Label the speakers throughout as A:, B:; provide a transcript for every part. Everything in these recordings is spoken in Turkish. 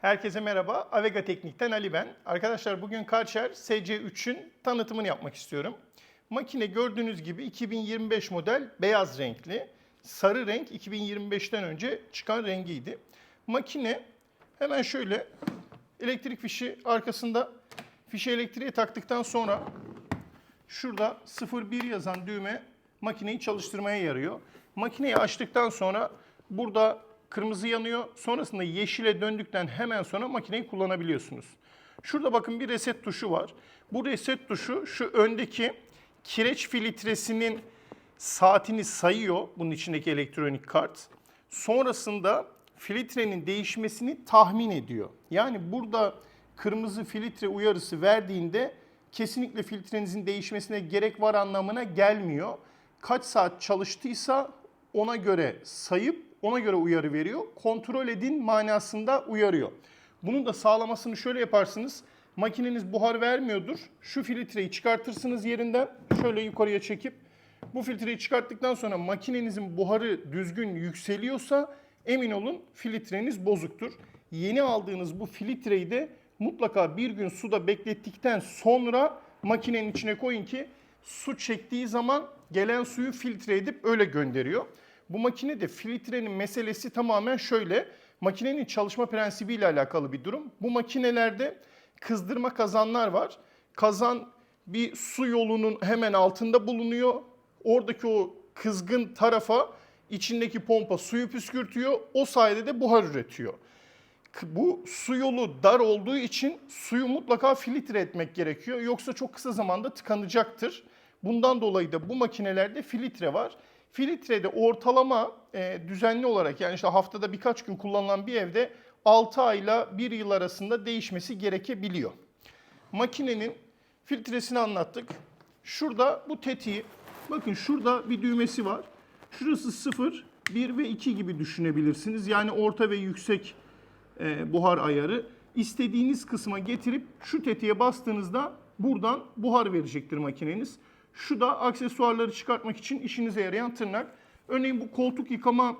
A: Herkese merhaba. Avega Teknik'ten Ali ben. Arkadaşlar bugün Karcher SC3'ün tanıtımını yapmak istiyorum. Makine gördüğünüz gibi 2025 model beyaz renkli. Sarı renk 2025'ten önce çıkan rengiydi. Makine hemen şöyle elektrik fişi arkasında fişi elektriğe taktıktan sonra şurada 01 yazan düğme makineyi çalıştırmaya yarıyor. Makineyi açtıktan sonra burada kırmızı yanıyor. Sonrasında yeşile döndükten hemen sonra makineyi kullanabiliyorsunuz. Şurada bakın bir reset tuşu var. Bu reset tuşu şu öndeki kireç filtresinin saatini sayıyor bunun içindeki elektronik kart. Sonrasında filtrenin değişmesini tahmin ediyor. Yani burada kırmızı filtre uyarısı verdiğinde kesinlikle filtrenizin değişmesine gerek var anlamına gelmiyor. Kaç saat çalıştıysa ona göre sayıp ona göre uyarı veriyor. Kontrol edin manasında uyarıyor. Bunun da sağlamasını şöyle yaparsınız. Makineniz buhar vermiyordur. Şu filtreyi çıkartırsınız yerinden. Şöyle yukarıya çekip bu filtreyi çıkarttıktan sonra makinenizin buharı düzgün yükseliyorsa emin olun filtreniz bozuktur. Yeni aldığınız bu filtreyi de mutlaka bir gün suda beklettikten sonra makinenin içine koyun ki su çektiği zaman gelen suyu filtre edip öyle gönderiyor. Bu makinede filtrenin meselesi tamamen şöyle. Makinenin çalışma prensibiyle alakalı bir durum. Bu makinelerde kızdırma kazanlar var. Kazan bir su yolunun hemen altında bulunuyor. Oradaki o kızgın tarafa içindeki pompa suyu püskürtüyor. O sayede de buhar üretiyor. Bu su yolu dar olduğu için suyu mutlaka filtre etmek gerekiyor. Yoksa çok kısa zamanda tıkanacaktır. Bundan dolayı da bu makinelerde filtre var. Filtrede ortalama e, düzenli olarak yani işte haftada birkaç gün kullanılan bir evde 6 ayla 1 yıl arasında değişmesi gerekebiliyor. Makinenin filtresini anlattık. Şurada bu tetiği, bakın şurada bir düğmesi var. Şurası 0, 1 ve 2 gibi düşünebilirsiniz. Yani orta ve yüksek e, buhar ayarı. İstediğiniz kısma getirip şu tetiğe bastığınızda buradan buhar verecektir makineniz. Şu da aksesuarları çıkartmak için işinize yarayan tırnak. Örneğin bu koltuk yıkama,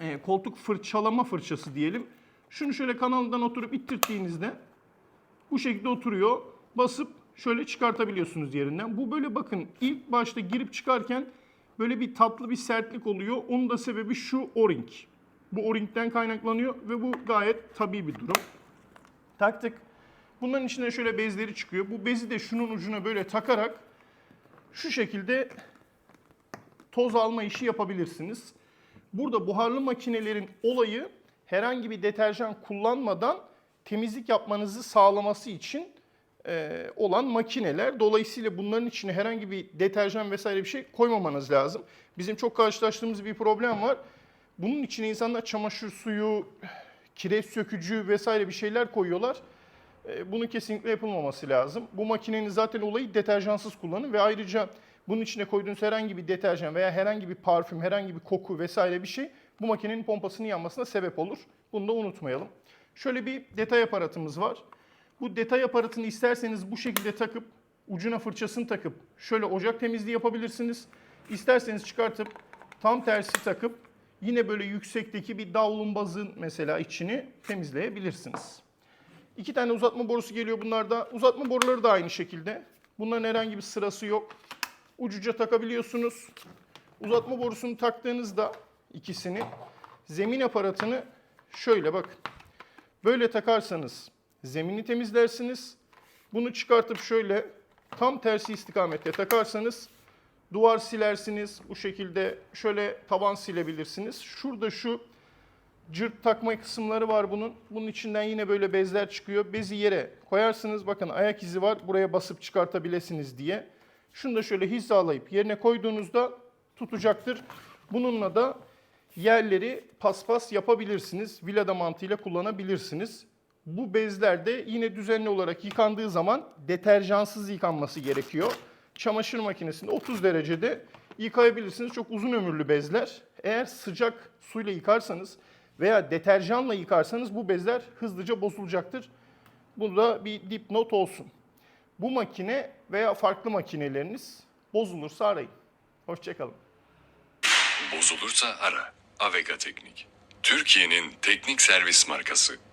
A: e, koltuk fırçalama fırçası diyelim. Şunu şöyle kanalından oturup ittirttiğinizde bu şekilde oturuyor. Basıp şöyle çıkartabiliyorsunuz yerinden. Bu böyle bakın ilk başta girip çıkarken böyle bir tatlı bir sertlik oluyor. Onun da sebebi şu o-ring. Bu o-ringden kaynaklanıyor ve bu gayet tabii bir durum. Taktık. Bunların içinden şöyle bezleri çıkıyor. Bu bezi de şunun ucuna böyle takarak şu şekilde toz alma işi yapabilirsiniz. Burada buharlı makinelerin olayı herhangi bir deterjan kullanmadan temizlik yapmanızı sağlaması için e, olan makineler. Dolayısıyla bunların içine herhangi bir deterjan vesaire bir şey koymamanız lazım. Bizim çok karşılaştığımız bir problem var. Bunun içine insanlar çamaşır suyu, kireç sökücü vesaire bir şeyler koyuyorlar. E, Bunun kesinlikle yapılmaması lazım. Bu makinenin zaten olayı deterjansız kullanın ve ayrıca bunun içine koyduğunuz herhangi bir deterjan veya herhangi bir parfüm, herhangi bir koku vesaire bir şey bu makinenin pompasının yanmasına sebep olur. Bunu da unutmayalım. Şöyle bir detay aparatımız var. Bu detay aparatını isterseniz bu şekilde takıp ucuna fırçasını takıp şöyle ocak temizliği yapabilirsiniz. İsterseniz çıkartıp tam tersi takıp yine böyle yüksekteki bir davlumbazın mesela içini temizleyebilirsiniz. İki tane uzatma borusu geliyor bunlarda. Uzatma boruları da aynı şekilde. Bunların herhangi bir sırası yok. Ucuca takabiliyorsunuz. Uzatma borusunu taktığınızda ikisini zemin aparatını şöyle bakın. Böyle takarsanız zemini temizlersiniz. Bunu çıkartıp şöyle tam tersi istikamette takarsanız duvar silersiniz. Bu şekilde şöyle tavan silebilirsiniz. Şurada şu cırt takma kısımları var bunun. Bunun içinden yine böyle bezler çıkıyor. Bezi yere koyarsınız. Bakın ayak izi var. Buraya basıp çıkartabilirsiniz diye. Şunu da şöyle hizalayıp yerine koyduğunuzda tutacaktır. Bununla da yerleri paspas yapabilirsiniz. Vilada mantığıyla kullanabilirsiniz. Bu bezler de yine düzenli olarak yıkandığı zaman deterjansız yıkanması gerekiyor. Çamaşır makinesinde 30 derecede yıkayabilirsiniz. Çok uzun ömürlü bezler. Eğer sıcak suyla yıkarsanız veya deterjanla yıkarsanız bu bezler hızlıca bozulacaktır. Bu da bir dipnot olsun. Bu makine veya farklı makineleriniz bozulursa arayın. Hoşçakalın.
B: Bozulursa ara. Avega Teknik. Türkiye'nin teknik servis markası.